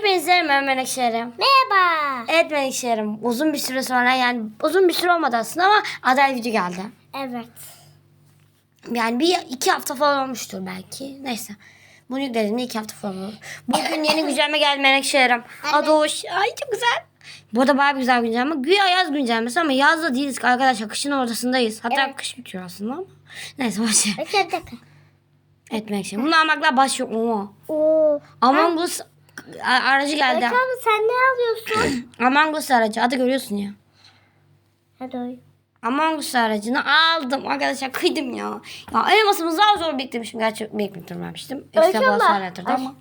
Hepinize merhaba Menekşehir'im. Merhaba. Evet Menekşehir'im. Uzun bir süre sonra yani uzun bir süre olmadı aslında ama aday video geldi. Evet. Yani bir iki hafta falan olmuştur belki. Neyse. Bunu yüklediğimde iki hafta falan olur. Bugün yeni güncelleme geldi Menekşehir'im. Adoş. Ay çok güzel. Bu da bayağı bir güzel güncelleme. Güya yaz güncellemesi ama yazda değiliz ki arkadaşlar. Kışın ortasındayız. Hatta Evet. kış bitiyor aslında ama. Neyse boş ver. Dakika. Evet Menekşehir'im. Bunu almakla baş yok mu? Oo. Among Us a- aracı geldi. Abi sen ne alıyorsun? Among Us aracı. Adı görüyorsun ya. Hadi oy. Among Us aracını aldım. Arkadaşlar kıydım ya. Ya elmasımı daha zor biriktirmişim. Gerçi biriktirmemiştim. Öyle Ekstra ama- basar yatırdı ama.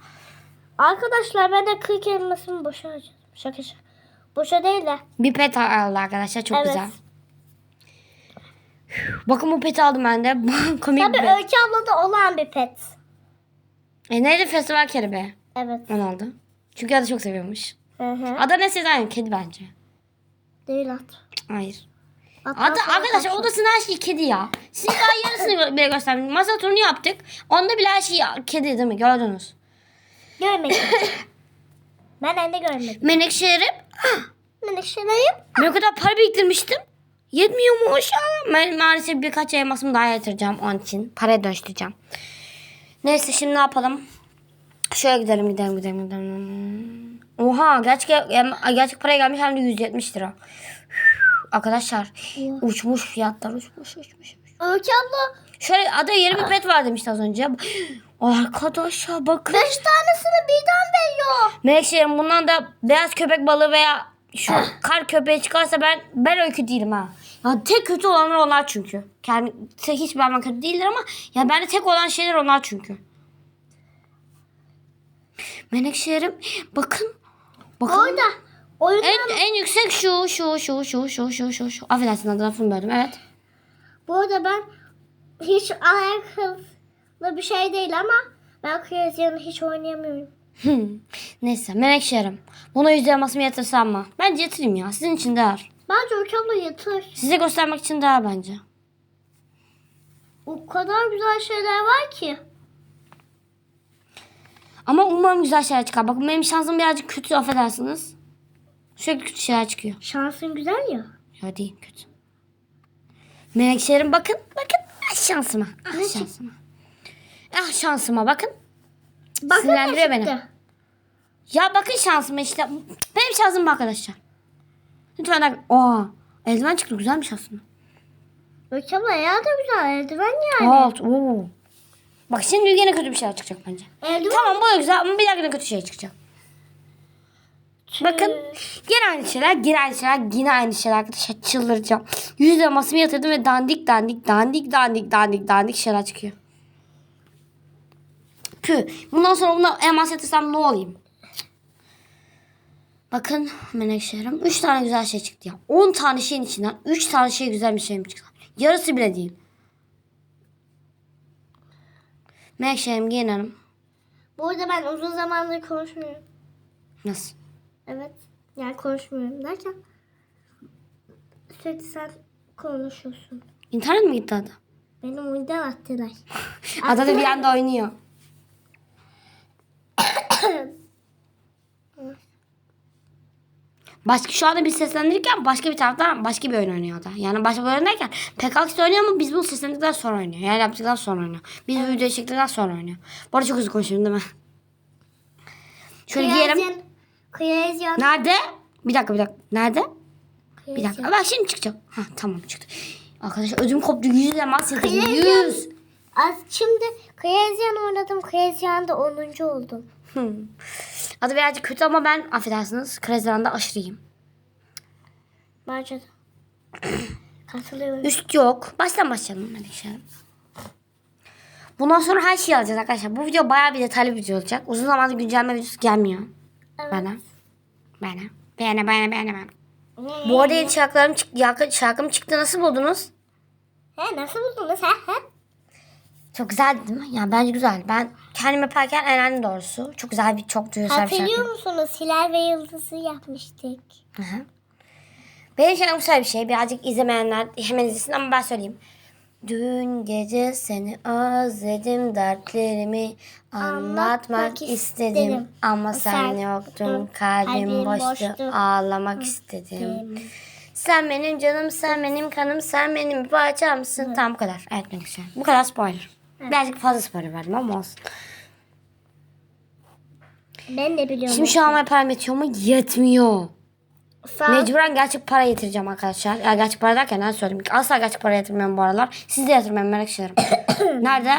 Arkadaşlar ben de 40 elmasımı boşa harcadım. Şaka şaka. Boşa değil de. Bir pet aldı arkadaşlar. Çok Evet. güzel. Bakın bu peti aldım ben de. Komik Tabii bir pet. Öykü ablada olan bir pet. E neydi festival kelebeği? Evet. Onu aldı. Çünkü adı çok seviyormuş. Hı hı. Ada ne aynı kedi bence. Değil at. Hayır. Hatta sonra arkadaşlar odasının her şeyi kedi ya. Siz daha yarısını gö- bile göstermedim. Masa turunu yaptık. Onda bile her şey kedi değil mi? Gördünüz. Görmedim. ben elde görmedim. Menekşehir'im. Menekşeleyim. Ne kadar para biriktirmiştim. Yetmiyormuş ama ben maalesef birkaç elmasımı daha yatıracağım onun için. Paraya dönüştüreceğim. Neyse şimdi ne yapalım? Şöyle gidelim gidelim gidelim gidelim. Oha gerçek, gerçek paraya gelmiş hem de 170 lira. Arkadaşlar uçmuş fiyatlar uçmuş uçmuş. Öykü abla Şöyle ada yeni bir pet var demişti az önce. Arkadaşlar bakın. 5 tanesini birden veriyor. Menekşehir'im bundan da beyaz köpek balığı veya şu kar köpeği çıkarsa ben ben öykü değilim ha. Ya tek kötü olanlar onlar çünkü. Kendi tek hiçbir zaman kötü değildir ama ya bende tek olan şeyler onlar çünkü. Menekşehir'im bakın. Bakın. Orada. Oyunda En, en yüksek şu şu şu şu şu şu şu şu. Affedersin adını lafını böldüm evet. Bu arada ben hiç alakalı bir şey değil ama ben Crazy'ni hiç oynayamıyorum. Hmm. Neyse Menekşehir'im. Buna yüzde elmasımı yatırsam mı? Bence yatırayım ya. Sizin için değer. Bence abla yatır. Size göstermek için değer bence. O kadar güzel şeyler var ki. Ama umarım güzel şeyler çıkar. Bakın benim şansım birazcık kötü affedersiniz. Sürekli kötü şeyler çıkıyor. Şansın güzel ya. Ya değil kötü. Menekşelerim bakın. Bakın. Ah şansıma. Ah şansıma. Ah şansıma bakın. Bakın Sinirlendiriyor ne beni. Ya bakın şansıma işte. Benim şansım bu arkadaşlar. Lütfen bak. Aa, eldiven çıktı. Güzelmiş aslında. Abla ya da güzel eldiven yani. Alt. Oo. Bak şimdi yine kötü bir şeyler çıkacak bence. Eldiven. Tamam bu da güzel ama bir dahakine kötü şey çıkacak. Bakın yine aynı şeyler, yine aynı şeyler, yine aynı şeyler arkadaşlar çıldıracağım. Yüz elmasımı yatırdım ve dandik dandik dandik dandik dandik dandik şeyler çıkıyor. Püh. Bundan sonra buna elmas yatırsam ne olayım? Bakın menekşelerim. 3 tane güzel şey çıktı ya. 10 tane şeyin içinden 3 tane şey güzel bir şey mi çıktı? Yarısı bile değil. Menekşelerim giyinelim. Bu arada ben uzun zamandır konuşmuyorum. Nasıl? Evet. Yani konuşmuyorum derken sürekli sen konuşuyorsun. İnternet mi gitti ada? Benim oyundan attılar. Ada da bir anda oynuyor. Başka şu anda biz seslendirirken başka bir taraftan başka bir oyun oynuyor da. Yani başka bir oyun derken PKX oynuyor ama biz bunu seslendirdikten sonra oynuyor. Yani yaptıktan sonra oynuyor. Biz bu videoyu çektikten sonra oynuyor. Bu arada çok hızlı konuşuyorum değil mi? Şöyle giyelim. Kıyazyan. Nerede? Bir dakika bir dakika. Nerede? Bir dakika. Bak şimdi çıkacak. Ha tamam çıktı. Arkadaşlar ödüm koptu. Yüz elmas yatırdım. Yüz. Az şimdi Kıyazyan oynadım. Kıyazyan'da 10. oldum. Hmm. Adı birazcık kötü ama ben affedersiniz. Krezleranda aşırıyım. De. Katılıyorum. Üst yok. Baştan başlayalım Menekşe. Bundan sonra her şeyi alacağız arkadaşlar. Bu video bayağı bir detaylı bir video olacak. Uzun zamandır güncelleme videosu gelmiyor. Evet. Bana. Bana. Bana bana bana bana. Bu arada yeni şarkılarım çıktı. Şarkı, şarkım çıktı. Nasıl buldunuz? He nasıl buldunuz he he? Çok güzel değil mi? Yani bence güzel. Ben kendim yaparken eğlendim doğrusu. Çok güzel bir, çok duygusal bir şarkı. Hatırlıyor musunuz? Hilal ve Yıldız'ı yapmıştık. Hı hı. Benim şarkım güzel bir şey. Birazcık izlemeyenler hemen izlesin ama ben söyleyeyim. Dün gece seni özledim dertlerimi anlatmak Anlatmak istedim. istedim. Ama sen Sen yoktun kalbim kalbim boştu boştu. ağlamak istedim. Sen benim canım sen benim kanım sen benim parçamsın. Tam bu kadar. Evet ne güzel. Bu kadar spoiler. Birazcık fazla spoiler verdim ama olsun. Ben de biliyorum. Şimdi şu an mu? Yetmiyor. Sen- Mecburen gerçek para yatıracağım arkadaşlar. Ya gerçek para derken ben söyleyeyim. Asla gerçek para yatırmıyorum bu aralar. Siz de yatırmayın merak ederim. Nerede?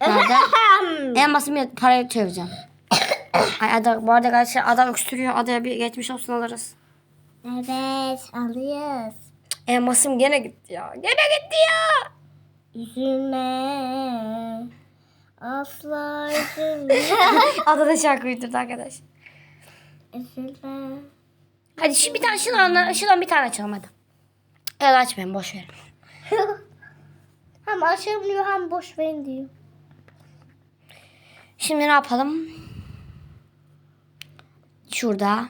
Nerede? Elmasımı yat- paraya çevireceğim. Ay ada, bu arada arkadaşlar adam öksürüyor. Adaya bir geçmiş olsun alırız. Evet alıyoruz. Elmasım gene gitti ya. Gene gitti ya. Üzülme. Asla üzülme. Adada şarkı uydurdu arkadaş. Üzülme. Hadi şu bir tane şundan, şundan bir tane açalım hadi. Evet açmayın boş verin. hem açılmıyor hem boş verin diyor. Şimdi ne yapalım? Şurada.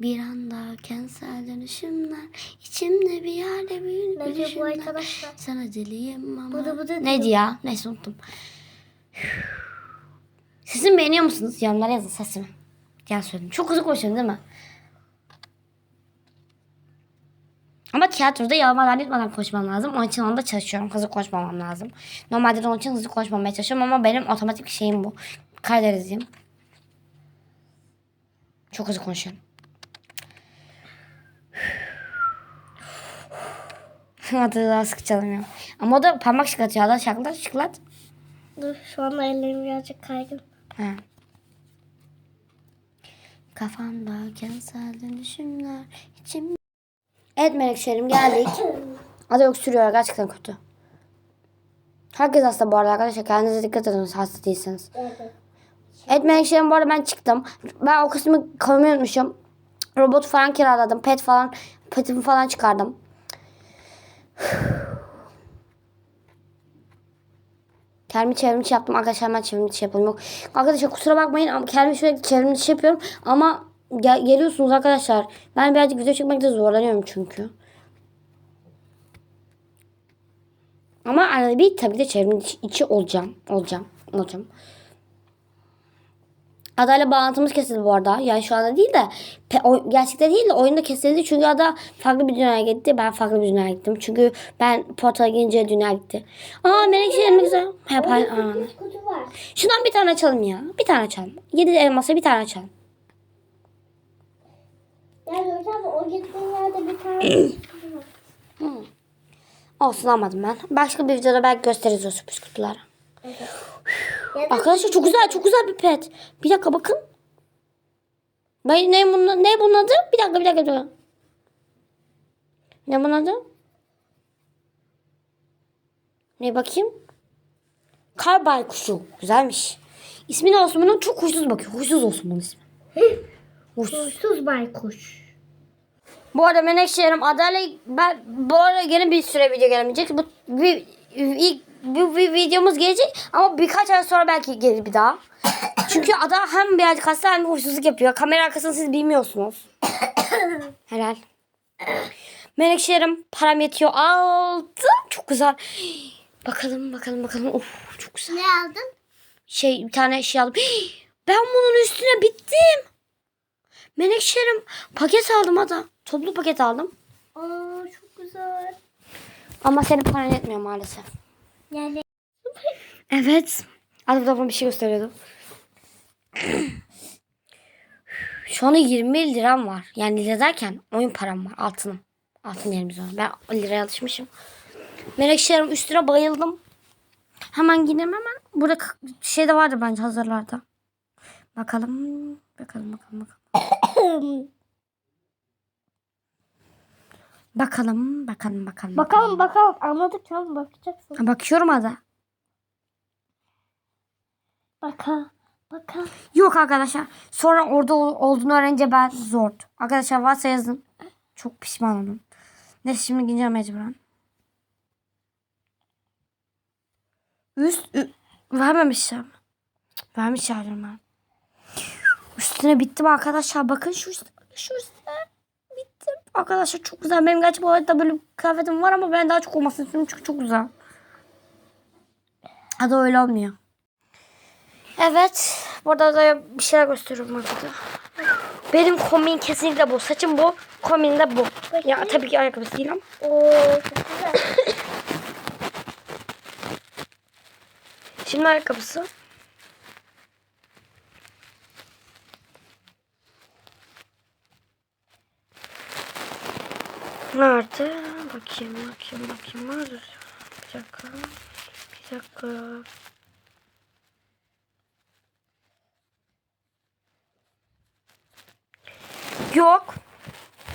Bir anda kentsel dönüşümler içimde bir yerde büyür Ne diyor bu arkadaşlar? Sana deliyim ama. Bıdı bıdı Neydi ya? Neyse unuttum. Sesimi beğeniyor musunuz? Yorumlara yazın sesimi. Gel söyleyeyim. Çok hızlı konuşuyorum değil mi? Ama tiyatroda yalmadan etmeden konuşmam lazım. Onun için onda çalışıyorum. Hızlı konuşmamam lazım. Normalde de onun için hızlı konuşmamaya çalışıyorum ama benim otomatik şeyim bu. Karadenizliyim. Çok hızlı konuşuyorum. Adı daha sık çalınıyor. Ama o da parmak şıklatıyor. Ada şıklat şıklat. Dur şu anda ellerim birazcık kaygın. He. Kafamda kentsel dönüşümler içim. Evet melekşerim geldik. Ada öksürüyor gerçekten kötü. Herkes hasta bu arada arkadaşlar. Kendinize dikkat edin hasta değilseniz. Evet melekşerim bu arada ben çıktım. Ben o kısmı koymayı unutmuşum. Robot falan kiraladım. Pet falan. Petimi falan çıkardım. Kendimi çevrimiçi yaptım. Arkadaşlar ben çevrimiçi yapalım. Yok. Arkadaşlar kusura bakmayın ama kendimi sürekli çevrimiçi yapıyorum. Ama gel- geliyorsunuz arkadaşlar. Ben birazcık video çekmekte zorlanıyorum çünkü. Ama arada bir tabii de çevrim içi, olacağım. Olacağım. Olacağım. Adayla bağlantımız kesildi bu arada. Yani şu anda değil de pe- o, gerçekten değil de oyunda kesildi. Çünkü ada farklı bir dünyaya gitti. Ben farklı bir dünyaya gittim. Çünkü ben portala girince dünya gitti. Aa melekçelerim ne güzel. Hep aynı. Şundan bir tane açalım ya. Bir tane açalım. Yedi elmasa bir tane açalım. Ya hocam o gittiğin yerde bir tane. Olsun almadım ben. Başka bir videoda belki gösteririz o sürpriz kutuları. Da Arkadaşlar çok güzel çok güzel bir pet. Bir dakika bakın. Ben, ne, bunun, ne bunun adı? Bir dakika bir dakika. dur. Ne bunun adı? Ne bakayım? Kar baykuşu. Güzelmiş. İsmi ne olsun bunun? Çok huysuz bakıyor. Huysuz olsun bunun ismi. Huysuz. Huysuz baykuş. Bu arada Menekşehir'im Adale ben bu arada yeni bir süre video gelemeyecek. Bu bir ilk bu bir videomuz gelecek ama birkaç ay sonra belki gelir bir daha. Çünkü ada hem birazcık hasta hem de huysuzluk yapıyor. Kamera arkasını siz bilmiyorsunuz. Helal. Menekşehir'im param yetiyor. Aldım. Çok güzel. Bakalım bakalım bakalım. Of çok güzel. Ne aldın? Şey bir tane şey aldım. Ben bunun üstüne bittim. Menekşehir'im paket aldım ada. Toplu paket aldım. Aa çok güzel. Ama senin paran yetmiyor maalesef. Yani Evet. Da bana bir şey gösteriyordu. Şu anda 20 liram var. Yani lira derken oyun param var. Altınım. Altın yerimiz var. Ben liraya alışmışım. Menekşelerim üstüne bayıldım. Hemen gidelim hemen. Burada şey de vardı bence hazırlarda. Bakalım. Bakalım bakalım bakalım. Bakalım bakalım bakalım. bakalım bakalım anladık tamam bakacaksın. Bakıyorum ada. Baka baka. Yok arkadaşlar. Sonra orada ol- olduğunu öğrenince ben zor. Arkadaşlar varsa yazın. Çok pişman oldum. Neyse şimdi gideceğim mecburen. Üst ü- vermemişim. Vermiş yardım ben. Üstüne bittim arkadaşlar. Bakın şu üstüne. Şu üstüne. Arkadaşlar çok güzel. Benim gerçi bu arada böyle bir kıyafetim var ama ben daha çok olmasını istiyorum çünkü çok güzel. Adı öyle olmuyor. Evet. Burada da bir şeyler gösteriyorum arkada. Benim kombin kesinlikle bu. Saçım bu. Kombin de bu. Ya tabii ki ayakkabısı değil ama. Oo çok güzel. Şimdi ayakkabısı. Nerede? Bakayım, bakayım, bakayım. Nerede? Bir dakika. Bir dakika. Yok.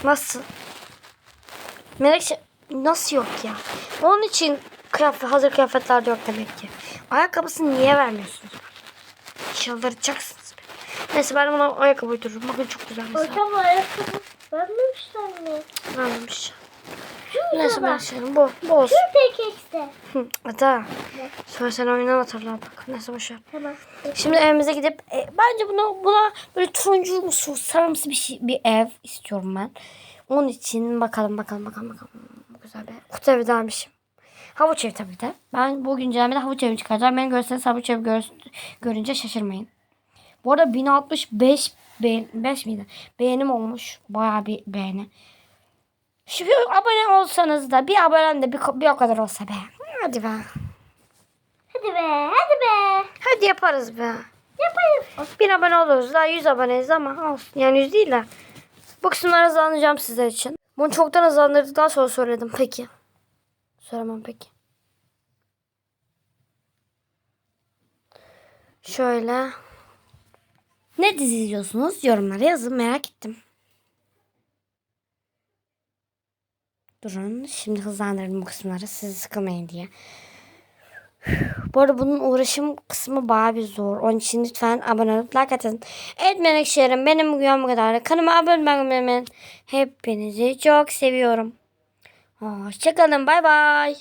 Nasıl? Melekçe nasıl yok ya? Onun için kıyafet, hazır kıyafetler yok demek ki. Ayakkabısını niye vermiyorsunuz? Çıldıracaksınız. Neyse ben buna ayakkabı uydururum. Bakın çok güzel mesela. Hocam ayakkabı vermemişler mi? Vermemiş. Neyse şey bu. Bu olsun. Şu tekekste. Hı, Ata. Sonra sen oyundan hatırla bak. Neyse boşver. Tamam. Şimdi evimize gidip e, bence buna buna böyle turuncu su sarımsı bir şey bir ev istiyorum ben. Onun için bakalım bakalım bakalım bakalım. Güzel bir kutu evi dermişim. Havuç evi tabii de. Ben bu güncellemede havuç evi çıkaracağım. Beni görürseniz havuç evi gör, görünce şaşırmayın. Bu arada 1065 beğen, 5 miydi? Beğenim olmuş. Bayağı bir beğeni. Şu abone olsanız da bir abone de bir, bir o kadar olsa be. Hadi be. Hadi be hadi be. Hadi yaparız be. Yaparız. Bir abone oluruz. Daha 100 aboneyiz ama olsun. Yani 100 değil de. Bu kısımları hızlandıracağım sizler için. Bunu çoktan hızlandırdıktan sonra söyledim. Peki. Söylemem peki. Şöyle. Ne dizi izliyorsunuz? Yorumlara yazın. Merak ettim. Durun. Şimdi hızlandırdım bu kısımları. Sizi sıkılmayın diye. Bu arada bunun uğraşım kısmı bayağı bir zor. Onun için lütfen abone olup like atın. Evet Menekşehir'im benim bugün bu kadar. Kanalıma abone olmayı. Hepinizi çok seviyorum. Hoşçakalın. Bay bay.